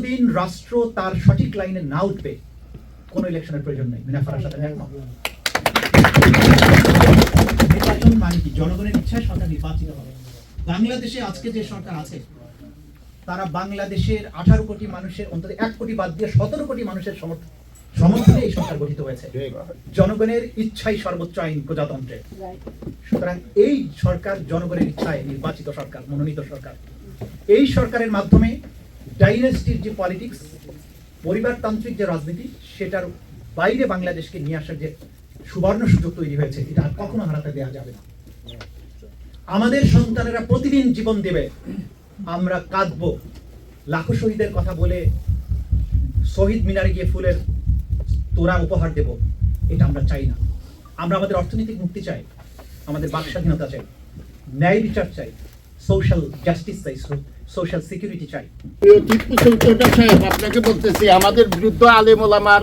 যতদিন রাষ্ট্র তার সঠিক লাইনে না উঠবে, কোনো ইলেকশনের প্রয়োজন নেই। মিনা সাথে। নির্বাচন মানে কি? জনগণের ইচ্ছায় সরকার নির্বাচিত হবে। বাংলাদেশে আজকে যে সরকার আছে, তারা বাংলাদেশের আঠারো কোটি মানুষের, অন্তত এক কোটি বাদ দিয়ে সতেরো কোটি মানুষের সমর্থ সমর্থনে এই সরকার গঠিত হয়েছে। জনগণের ইচ্ছাই সর্বোচ্চ আইন প্রজাতন্ত্রে। সুতরাং এই সরকার জনগণের ইচ্ছায় নির্বাচিত সরকার, মনোনীত সরকার। এই সরকারের মাধ্যমে ডাইনেস্টির যে পলিটিক্স, পরিবারতান্ত্রিক যে রাজনীতি, সেটার বাইরে বাংলাদেশকে নিয়ে আসার যে সুবর্ণ সুযোগ তৈরি হয়েছে, এটা আর কখনো হারাতে দেওয়া যাবে না। আমাদের সন্তানেরা প্রতিদিন জীবন দেবে। আমরা কাঁদবো। লাখো শহীদের কথা বলে শহীদ মিনারে গিয়ে ফুলের তোরা উপহার দেব, এটা আমরা চাই না। আমরা আমাদের অর্থনৈতিক মুক্তি চাই, আমাদের বাক স্বাধীনতা চাই, ন্যায় বিচার চাই। সোশ্যাল জাস্টিস চাই সোশ্যাল সিকিউরিটি চাই। টিপু সুলতান সাহেব আপনাকে বলতেছি আমাদের বিরুদ্ধে আলেম ওলামার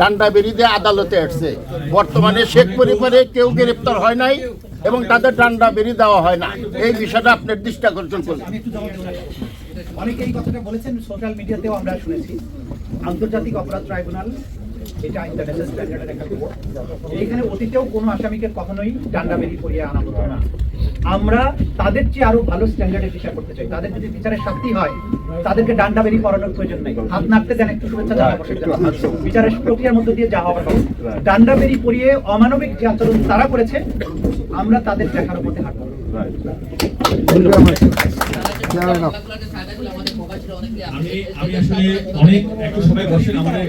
ডান্ডা বেরিয়ে আদালতে আসছে। বর্তমানে শেখ পরিবারে কেউ গ্রেপ্তার হয় নাই এবং তাদের ডান্ডা বেরিয়ে দেওয়া হয় না। এই বিষয়টা আপনার দৃষ্টি আকর্ষণ করলেন দেবো অনেকে এই কথাটা বলেছেন সোশ্যাল মিডিয়াতেও আমরা শুনেছি। আন্তর্জাতিক অপরাধ ট্রাইব্যুনাল এটা ইন্টারন্যাশনাল স্ট্যান্ডার্ডের একটা কোর্ট এখানে অতীতেও কোনো আসামিকে কখনোই ডান্ডা বেরিয়ে করিয়ে আনা হতো না। আমরা তাদের চেয়ে আরও ভালো স্ট্যান্ডার্ডের বিচার করতে চাই। তাদের যদি বিচারের শাস্তি হয় তাদেরকে ডান্ডা বেরিয়ে করানোর প্রয়োজন নেই। হাত নাড়তে দেন একটু শুভেচ্ছা জানাব বিচারের প্রক্রিয়ার মধ্যে দিয়ে যা হওয়ার। ডান্ডা বেরিয়ে পরিয়ে অমানবিক যে আচরণ তারা করেছে আমরা তাদের দেখার মধ্যে হাঁটবো। আমি আমি আসলে অনেক একটু সময় বসেন আমাদের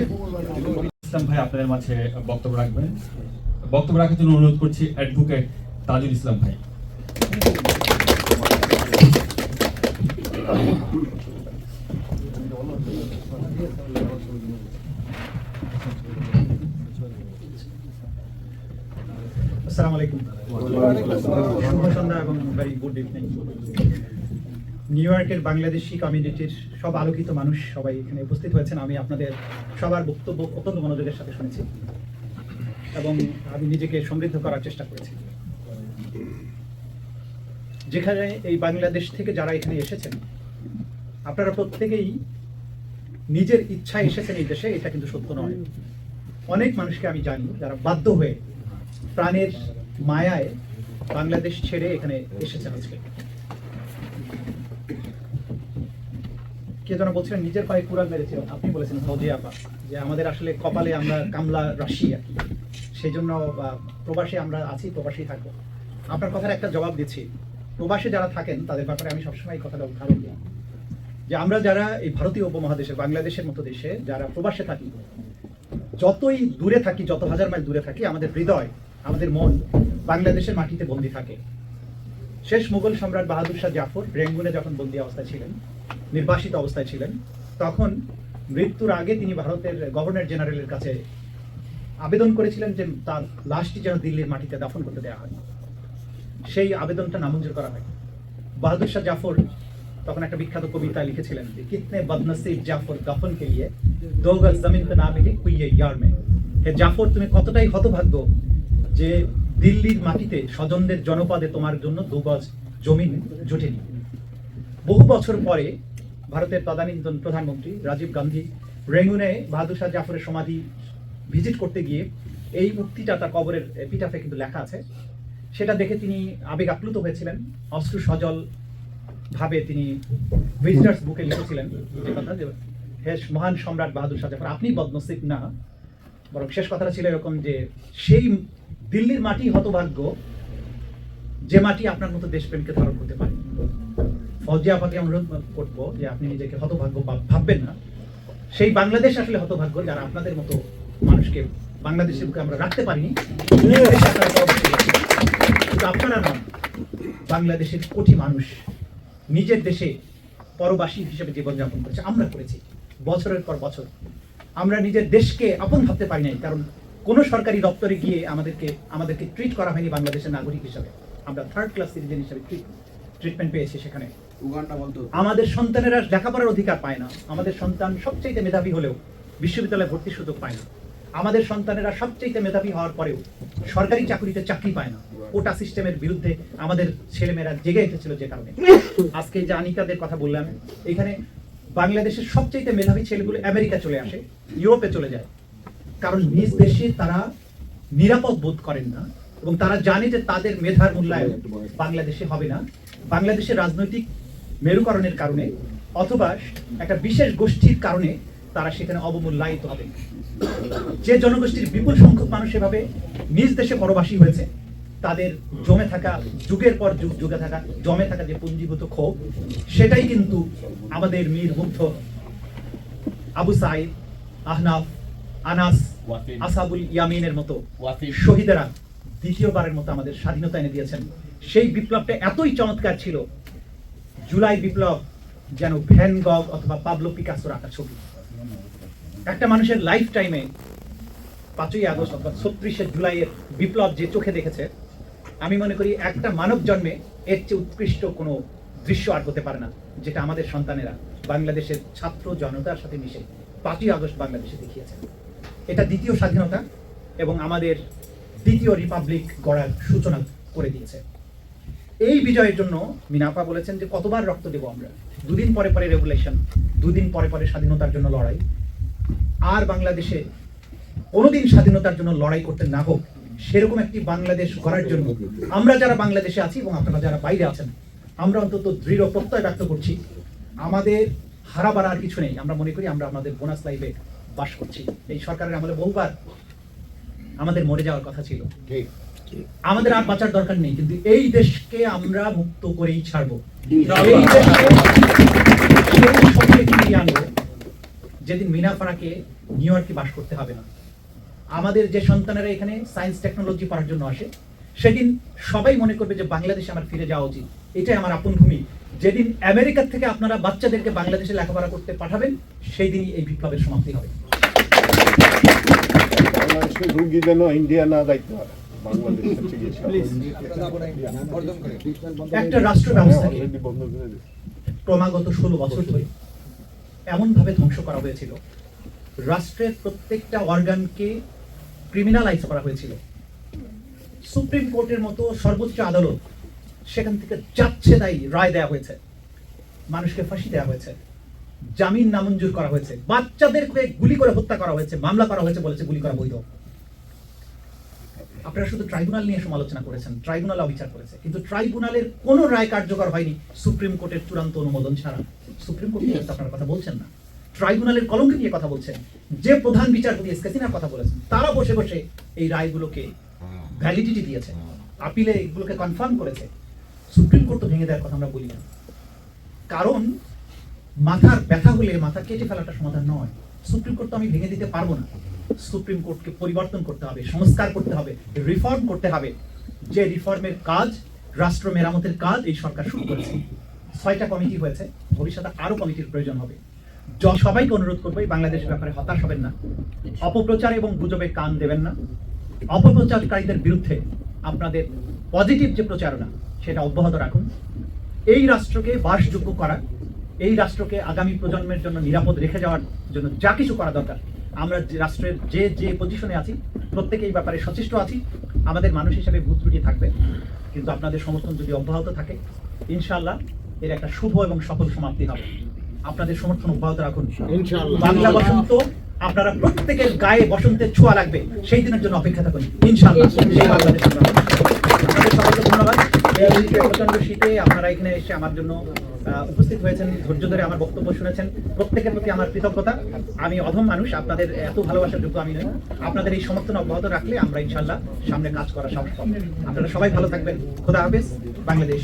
ইসলাম ভাই আপনাদের মাঝে বক্তব্য রাখবেন। বক্তব্য রাখার জন্য অনুরোধ করছি অ্যাডভোকেট তাজুল ইসলাম ভাই। আসসালামু আলাইকুম। শুভ সন্ধ্যা এবং ভেরি গুড ইভিনিং নিউ ইয়র্কের বাংলাদেশি কমিউনিটির সব আলোকিত মানুষ সবাই এখানে উপস্থিত হয়েছেন। আমি আপনাদের সবার বক্তব্য অত্যন্ত মনোযোগের সাথে শুনেছি এবং আমি নিজেকে সমৃদ্ধ করার চেষ্টা করেছি। যেখানে এই বাংলাদেশ থেকে যারা এখানে এসেছেন, আপনারা প্রত্যেকেই নিজের ইচ্ছায় এসেছেন এই দেশে, এটা কিন্তু সত্য নয়। অনেক মানুষকে আমি জানি যারা বাধ্য হয়ে প্রাণের মায়ায় বাংলাদেশ ছেড়ে এখানে এসেছেন আজকে। কে যেন বলছিলেন নিজের পায়ে কুড়াল মেরেছিল। আপনি বলেছেন, সৌদি আপা যে আমাদের আসলে কপালে আমরা কামলা রাশি আর কি। সেই জন্য প্রবাসে আমরা আছি প্রবাসী থাকব। আপনার কথার একটা জবাব দিচ্ছি। প্রবাসে যারা থাকেন, তাদের ব্যাপারে আমি সবসময় এই কথাটা উদাহরণ দিই। যে আমরা যারা এই ভারতীয় উপমহাদেশে, বাংলাদেশের মতো দেশে, যারা প্রবাসে থাকি, যতই দূরে থাকি, যত হাজার মাইল দূরে থাকি, আমাদের হৃদয়, আমাদের মন বাংলাদেশের মাটিতে বন্দী থাকে। শেষ মুঘল সম্রাট বাহাদুর শাহ জাফর রেঙ্গুনে যখন বন্দী অবস্থায় ছিলেন, নির্বাসিত অবস্থায় ছিলেন, তখন মৃত্যুর আগে তিনি ভারতের গভর্নর জেনারেলের কাছে আবেদন করেছিলেন যে তার লাশটি যেন দিল্লির মাটিতে দাফন করতে দেওয়া হয়। সেই আবেদনটা নামঞ্জুর করা হয়। বাহাদুর শাহ জাফর তখন একটা বিখ্যাত কবিতা লিখেছিলেন যে, কিতনে বদনসিব জাফর দফন কে লিয়ে দো জমিন পে না মিলি কুইয়ে ইয়ার মে। হে জাফর, তুমি কতটাই হতভাগ্য যে দিল্লির মাটিতে স্বজনদের জনপদে তোমার জন্য দু গজ জমিন জুটেনি। বহু বছর পরে ভারতের তদানীন্তন প্রধানমন্ত্রী রাজীব গান্ধী রেঙ্গুনে বাহাদুর শাহ জাফরের সমাধি ভিজিট করতে গিয়ে এই উক্তিটা তার কবরের পিটাফে কিন্তু লেখা আছে। সেটা দেখে তিনি আবেগ আপ্লুত হয়েছিলেন। অশ্রু সজল ভাবে তিনি ভিজিটার্স বুকে লিখেছিলেন যে কথা যে, হে মহান সম্রাট বাহাদুর শাহ জাফর, আপনি বদনসিব না। বরং শেষ কথাটা ছিল এরকম যে, সেই দিল্লির মাটি হতভাগ্য যে মাটি আপনার মতো দেশপ্রেমকে ধারণ করতে পারে। ফৌজি আপাকে অনুরোধ করব যে আপনি নিজেকে হতভাগ্য ভাববেন না। সেই বাংলাদেশ আসলে হতভাগ্য, যারা আপনাদের মতো মানুষকে বাংলাদেশের বুকে আমরা রাখতে পারিনি। আপনারা নন, বাংলাদেশের কোটি মানুষ নিজের দেশে পরবাসী হিসেবে জীবনযাপন করেছে। আমরা করেছি, বছরের পর বছর। আমরা নিজের দেশকে আপন ভাবতে পারি নাই, কারণ কোনো সরকারি দপ্তরে গিয়ে আমাদেরকে আমাদেরকে ট্রিট করা হয়নি বাংলাদেশের নাগরিক হিসাবে। আমরা থার্ড ক্লাস সিটিজেন হিসাবে ট্রিটমেন্ট পেয়েছি সেখানে। আমাদের সন্তানেরা লেখাপড়ার অধিকার পায় না। আমাদের সন্তান সবচাইতে মেধাবী হলেও বিশ্ববিদ্যালয়ে ভর্তির সুযোগ পায় না। আমাদের সন্তানেরা সবচাইতে মেধাবী হওয়ার পরেও সরকারি চাকরিতে চাকরি পায় না। কোটা সিস্টেমের বিরুদ্ধে আমাদের ছেলেমেয়েরা জেগে উঠেছিল যে কারণে। আজকে যে আনিকাদের কথা বললাম এখানে বাংলাদেশের সবচেয়ে মেধাবী ছেলেগুলো আমেরিকা চলে আসে ইউরোপে চলে যায়। কারণ নিজ দেশে তারা নিরাপদ বোধ করেন না এবং তারা জানে যে তাদের মেধার মূল্যায়ন বাংলাদেশে হবে না। বাংলাদেশের রাজনৈতিক মেরুকরণের কারণে অথবা একটা বিশেষ গোষ্ঠীর কারণে তারা সেখানে অবমূল্যায়িত হবে। যে জনগোষ্ঠীর বিপুল সংখ্যক মানুষ এভাবে নিজ দেশে পরবাসী হয়েছে, তাদের জমে থাকা, যুগের পর যুগ যুগে থাকা, জমে থাকা যে পুঞ্জীভূত ক্ষোভ, সেটাই কিন্তু আমাদের মীর মুগ্ধ আবু সাইদ আহনাফ আনাস আসাবুল ইয়ামিনের মতো শহীদেরা দ্বিতীয়বারের মতো আমাদের স্বাধীনতা এনে দিয়েছেন। সেই বিপ্লবটা এতই চমৎকার ছিল জুলাই বিপ্লব যেন ভ্যান গগ অথবা পাবলো পিকাসোর আঁকা ছবি। একটা মানুষের লাইফ টাইমে পাঁচই আগস্ট অথবা ছত্রিশে জুলাইয়ের বিপ্লব যে চোখে দেখেছে আমি মনে করি একটা মানব জন্মে এর চেয়ে উৎকৃষ্ট কোনো দৃশ্য আর হতে পারে না যেটা আমাদের সন্তানেরা বাংলাদেশের ছাত্র জনতার সাথে মিশে পাঁচই আগস্ট বাংলাদেশে দেখিয়েছে এটা দ্বিতীয় স্বাধীনতা এবং আমাদের দ্বিতীয় রিপাবলিক গড়ার সূচনা করে দিয়েছে। এই বিজয়ের জন্য মিনাপা বলেছেন যে কতবার রক্ত দেব আমরা? দুদিন পরে পরে রেগুলেশন দুদিন পরে পরে স্বাধীনতার জন্য লড়াই। আর বাংলাদেশে কোনোদিন স্বাধীনতার জন্য লড়াই করতে না হোক, সেরকম একটি বাংলাদেশ গড়ার জন্য আমরা যারা বাংলাদেশে আছি এবং আপনারা যারা বাইরে আছেন, আমরা অন্তত দৃঢ় প্রত্যয় ব্যক্ত করছি। আমাদের হারা বাড়ার কিছু নেই। আমরা মনে করি আমরা আমাদের বোনাস লাইফে বাস করছি। এই সরকারের আমলে বহুবার আমাদের মরে যাওয়ার কথা ছিল। আমাদের আর বাঁচার দরকার নেই কিন্তু এই দেশকে আমরা মুক্ত করেই ছাড়বো। এই দেশকে ফিরিয়ে আনব যেদিন মিনা ফারাকে নিউ ইয়র্কে বাস করতে হবে না। আমাদের যে সন্তানেরা এখানে সায়েন্স টেকনোলজি পড়ার জন্য আসে সেদিন সবাই মনে করবে যে বাংলাদেশে আমার ফিরে যাওয়া উচিত। এটাই আমার আপন ভূমি। যেদিন আমেরিকার থেকে আপনারা বাচ্চাদেরকে বাংলাদেশে লেখাপড়া করতে পাঠাবেন সেই দিনই এই বিপ্লবের সমাপ্তি হবে। রুগী যেন ইন্ডিয়া না যাইতে হয় চিকিৎসা একটা রাষ্ট্র ব্যবস্থাকে দিয়েছে। ক্রমাগত ষোলো বছর ধরে এমনভাবে ধ্বংস করা হয়েছিল। রাষ্ট্রের প্রত্যেকটা অর্গানকে ক্রিমিনালাইজ করা হয়েছিল। সুপ্রিম কোর্টের মতো সর্বোচ্চ আদালত সেখান থেকে যাচ্ছে তাই রায় দেয়া হয়েছে। মানুষকে ফাঁসি দেওয়া হয়েছে। জামিন নামঞ্জুর করা হয়েছে। বাচ্চাদেরকে গুলি করে হত্যা করা হয়েছে মামলা করা হয়েছে বলেছে গুলি করা বৈধ। আপনারা শুধু ট্রাইব্যুনাল নিয়ে সমালোচনা করেছেন ট্রাইব্যুনাল অবিচার করেছে। কিন্তু ট্রাইব্যুনালের কোনো রায় কার্যকর হয়নি সুপ্রিম কোর্টের চূড়ান্ত অনুমোদন ছাড়া। সুপ্রিম কোর্ট নিয়ে আপনারা কথা বলছেন না? ট্রাইব্যুনালের কলঙ্ক নিয়ে কথা বলছেন। যে প্রধান বিচারপতি এসকেসিনার কথা বলেছেন তারা বসে বসে এই রায়গুলোকে ভ্যালিডিটি দিয়েছে। আপিলে এগুলোকে কনফার্ম করেছে। সুপ্রিম কোর্ট তো ভেঙে দেওয়ার কথা আমরা বলি না। কারণ মাথার ব্যথা হলে মাথা কেটে ফেলাটা সমাধান নয়। সুপ্রিম কোর্ট তো আমি ভেঙে দিতে পারব না। সুপ্রিম কোর্টকে পরিবর্তন করতে হবে, সংস্কার করতে হবে রিফর্ম করতে হবে। যে রিফর্মের কাজ, রাষ্ট্র মেরামতের কাজ, এই সরকার শুরু করেছে। ছয়টা কমিটি হয়েছে, ভবিষ্যতে আরও কমিটির প্রয়োজন হবে। সবাইকে অনুরোধ করব, এই বাংলাদেশের ব্যাপারে হতাশ হবেন না। অপপ্রচার এবং গুজবে কান দেবেন না। অপপ্রচারকারীদের বিরুদ্ধে আপনাদের পজিটিভ যে প্রচারণা, সেটা অব্যাহত রাখুন। এই রাষ্ট্রকে বাসযোগ্য করা এই রাষ্ট্রকে আগামী প্রজন্মের জন্য নিরাপদ রেখে যাওয়ার জন্য যা কিছু করা দরকার। আমরা যে রাষ্ট্রের যে যে পজিশনে আছি প্রত্যেকে এই ব্যাপারে সচেষ্ট আছি। আমাদের মানুষ হিসেবে ভূত ত্রুটি থাকবে। কিন্তু আপনাদের সমর্থন যদি অব্যাহত থাকে ইনশাআল্লাহ এর একটা শুভ এবং সফল সমাপ্তি হবে। আপনাদের সমর্থন অব্যাহত রাখুন। বাংলা বসন্ত আপনারা প্রত্যেকের গায়ে বসন্তের ছোঁয়া লাগবে। সেই দিনের জন্য অপেক্ষা থাকুন। ইনশাআল্লাহ। সেই বাংলাদেশ ধন্যবাদ। প্রচণ্ড শীতে আপনারা এখানে এসে আমার জন্য উপস্থিত হয়েছেন, ধৈর্য ধরে আমার বক্তব্য শুনেছেন। প্রত্যেকের প্রতি আমার কৃতজ্ঞতা। আমি অধম মানুষ, আপনাদের এত ভালোবাসার যোগ্য আমি নই। আপনাদের এই সমর্থন অব্যাহত রাখলে আমরা ইনশাল্লাহ সামনে কাজ করা সম্ভব। আপনারা সবাই ভালো থাকবেন। খোদা হাফেজ। বাংলাদেশ।